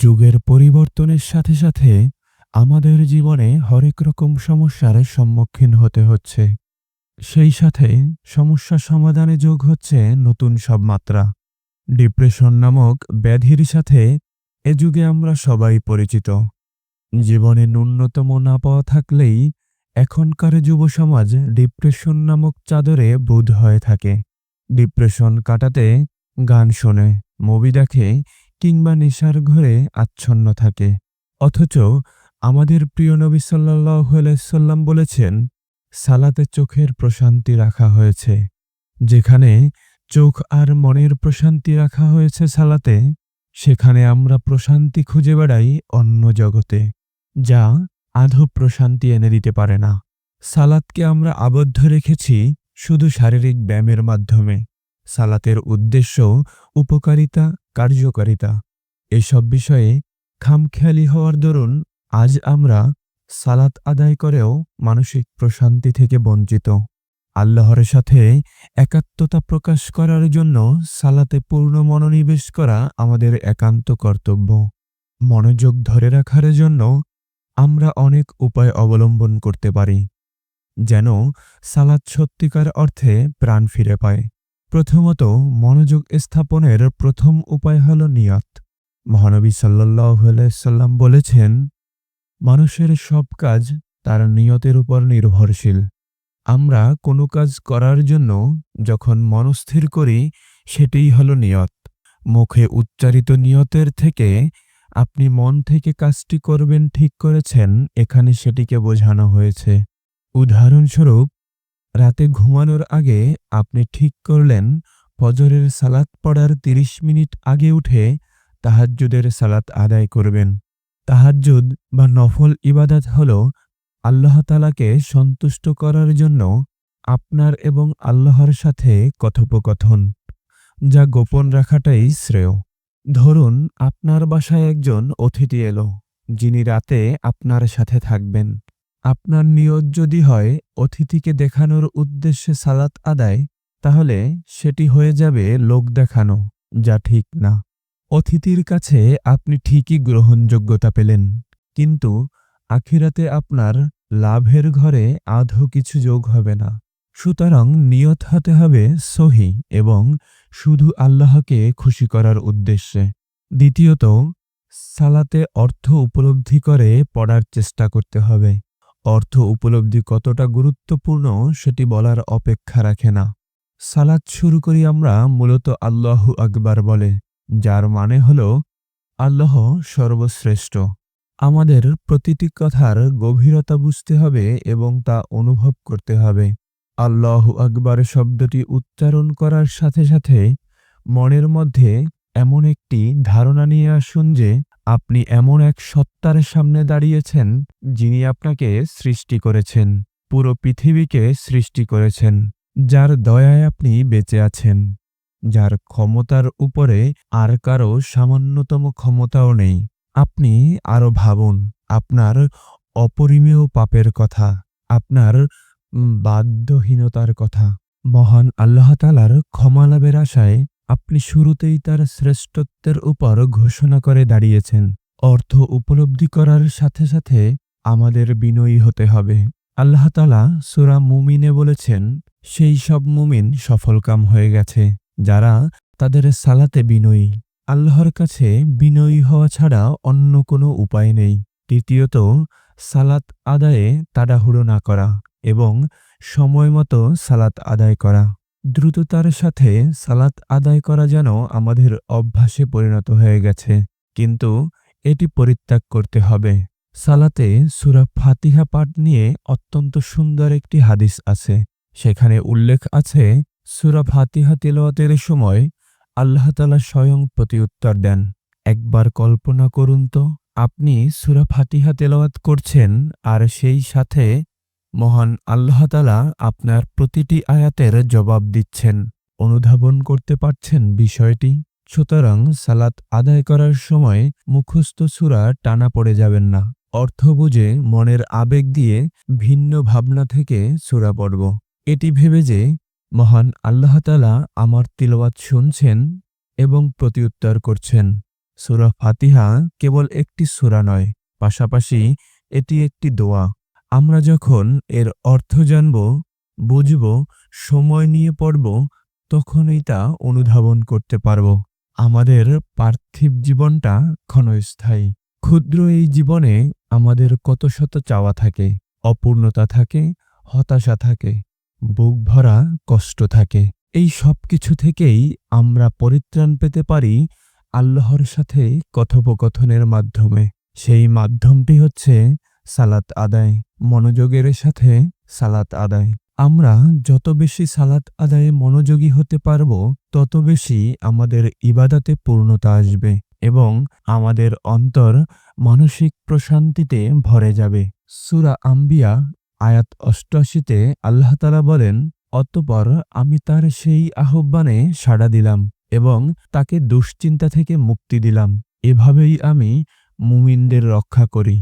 যুগের পরিবর্তনের সাথে সাথে আমাদের জীবনে হরেক রকম সমস্যার সম্মুখীন হতে হচ্ছে। সেই সাথে সমস্যা সমাধানে যোগ হচ্ছে নতুন সব মাত্রা। ডিপ্রেশন নামক ব্যাধির সাথে এ যুগে আমরা সবাই পরিচিত। জীবনে ন্যূনতম না পাওয়া থাকলেই এখনকার যুব সমাজ ডিপ্রেশন নামক চাদরে বোধ হয়ে থাকে। ডিপ্রেশন কাটাতে গান শোনে, মুভি দেখে কিংবা নেশার ঘরে আচ্ছন্ন থাকে। অথচ আমাদের প্রিয় নবী সাল্লাহ বলেছেন, সালাতে চোখের প্রশান্তি রাখা হয়েছে। যেখানে চোখ আর মনের প্রশান্তি রাখা হয়েছে সালাতে, সেখানে আমরা প্রশান্তি খুঁজে বেড়াই অন্য জগতে, যা আধো প্রশান্তি এনে দিতে পারে না। সালাতকে আমরা আবদ্ধ রেখেছি শুধু শারীরিক ব্যায়ামের মাধ্যমে। সালাতের উদ্দেশ্য উপকারিতা, কার্যকারিতা। এসব বিষয়ে খামখেয়ালি হওয়ার দরুন আজ আমরা সালাত আদায় করেও মানসিক প্রশান্তি থেকে বঞ্চিত। আল্লাহর সাথে একাত্মতা প্রকাশ করার জন্য সালাতে পূর্ণ মনোনিবেশ করা আমাদের একান্ত কর্তব্য। মনোযোগ ধরে রাখার জন্য আমরা অনেক উপায় অবলম্বন করতে পারি, যেন সালাত সত্যিকার অর্থে প্রাণ ফিরে পায়। প্রথমত মনোযোগ স্থাপনের প্রথম উপায় হল নিয়ত। মহানবী সাল্লাহ সাল্লাম বলেছেন, মানুষের সব কাজ তার নিয়তের উপর নির্ভরশীল। আমরা কোনো কাজ করার জন্য যখন মনস্থির করি, সেটিই হল নিয়ত। মুখে উচ্চারিত নিয়তের থেকে আপনি মন থেকে কাজটি করবেন ঠিক করেছেন, এখানে সেটিকে বোঝানো হয়েছে। উদাহরণস্বরূপ রাতে ঘুমানোর আগে আপনি ঠিক করলেন, ফজরের সালাত পড়ার ৩০ মিনিট আগে উঠে তাহাজ্জুদের সালাত আদায় করবেন। তাহাজ্জুদ বা নফল ইবাদাত হল আল্লাহ তালাকে সন্তুষ্ট করার জন্য আপনার এবং আল্লাহর সাথে কথোপকথন, যা গোপন রাখাটাই শ্রেয়। ধরুন, আপনার বাসায় একজন অতিথি এলো, যিনি রাতে আপনার সাথে থাকবেন। আপনার নিয়ত যদি হয়, অতিথিকে দেখানোর উদ্দেশ্যে সালাত আদায়, তাহলে সেটি হয়ে যাবে লোক দেখানো, যা ঠিক না। অতিথির কাছে আপনি ঠিকই গ্রহণযোগ্যতা পেলেন, কিন্তু আখিরাতে আপনার লাভের ঘরে আধো কিছু যোগ হবে না। সুতরাং নিয়ত হতে হবে সহি এবং শুধু আল্লাহকে খুশি করার উদ্দেশ্যে। দ্বিতীয়ত, সালাতে অর্থ উপলব্ধি করে পড়ার চেষ্টা করতে হবে। অর্থ উপলব্ধি কতটা গুরুত্বপূর্ণ সেটি বলার অপেক্ষা রাখে না। সালাদ শুরু করি আমরা মূলত আল্লাহু আকবার বলে, যার মানে হল, আল্লাহ সর্বশ্রেষ্ঠ। আমাদের প্রতিটি কথার গভীরতা বুঝতে হবে এবং তা অনুভব করতে হবে। আল্লাহু আকবার শব্দটি উচ্চারণ করার সাথে সাথে মনের মধ্যে এমন একটি ধারণা নিয়ে আসুন যে আপনি এমন এক সত্তার সামনে দাঁড়িয়েছেন যিনি আপনাকে সৃষ্টি করেছেন, পুরো পৃথিবীকে সৃষ্টি করেছেন, যার দয়ায় আপনি বেঁচে আছেন, যার ক্ষমতার উপরে আর কারও সামান্যতম ক্ষমতাও নেই। আপনি আরও ভাবুন, আপনার অপরিমেয় পাপের কথা, আপনার বাধ্যহীনতার কথা, মহান আল্লাহ তালার ক্ষমা লাভের আশায় আপনি শুরুতেই তার শ্রেষ্ঠত্বের উপর ঘোষণা করে দাঁড়িয়েছেন। অর্থ উপলব্ধি করার সাথে সাথে আমাদের বিনয়ী হতে হবে। আল্লাহ তালা সুরা মুমিনে বলেছেন, সেই সব মুমিন সফলকাম হয়ে গেছে, যারা তাদের সালাতে বিনয়ী। আল্লাহর কাছে বিনয়ী হওয়া ছাড়া অন্য কোনো উপায় নেই। তৃতীয়ত সালাত আদায়ে তাড়াহুড়ো না করা এবং সময়মতো সালাত আদায় করা। দ্রুততার সাথে সালাত আদায় করা যেন আমাদের অভ্যাসে পরিণত হয়ে গেছে, কিন্তু এটি পরিত্যাগ করতে হবে। সালাতে সুরা ফাতিহা পাঠ নিয়ে অত্যন্ত সুন্দর একটি হাদিস আছে। সেখানে উল্লেখ আছে, সুরা ফাতিহা তেলাওয়াতের সময় আল্লাহ তালা স্বয়ং প্রতিউত্তর দেন, একবার কল্পনা করুন তো, আপনি সুরা ফাতিহা তেলাওয়াত করছেন আর সেই সাথে মহান আল্লাহ তালা আপনার প্রতিটি আয়াতের জবাব দিচ্ছেন, অনুধাবন করতে পারছেন বিষয়টি। সুতরাং সালাত আদায় করার সময় মুখস্থ সুরা টানা পড়ে যাবেন না। অর্থ বুঝে মনের আবেগ দিয়ে ভিন্ন ভাবনা থেকে সুরা পড়ব। এটি ভেবে যে মহান আল্লাহতালা আমার তিলওয়াত শুনছেন এবং প্রতিউত্তর করছেন। সুরা ফাতিহা কেবল একটি সুরা নয়, পাশাপাশি এটি একটি দোয়া। আমরা যখন এর অর্থ জানব, বুঝব, সময় নিয়ে পড়ব, তখনই তা অনুধাবন করতে পারব। আমাদের পার্থিব জীবনটা ক্ষণস্থায়ী। ক্ষুদ্র এই জীবনে আমাদের কত শত চাওয়া থাকে, অপূর্ণতা থাকে, হতাশা থাকে, বুক ভরা কষ্ট থাকে। এই সব কিছু থেকেই আমরা পরিত্রাণ পেতে পারি আল্লাহর সাথে কথোপকথনের মাধ্যমে। সেই মাধ্যমটি হচ্ছে সালাত আদায়, মনোযোগের সাথে সালাত আদায়। আমরা যত বেশি সালাত আদায়ে মনোযোগী হতে পারব, তত বেশি আমাদের ইবাদাতে পূর্ণতা আসবে এবং আমাদের অন্তর মানসিক প্রশান্তিতে ভরে যাবে। সুরা আম্বিয়া, আয়াত অষ্টআশিতে আল্লাহ তালা বলেন, অতপর আমি তার সেই আহ্বানে সাড়া দিলাম এবং তাকে দুশ্চিন্তা থেকে মুক্তি দিলাম। এভাবেই আমি মুমিনদের রক্ষা করি।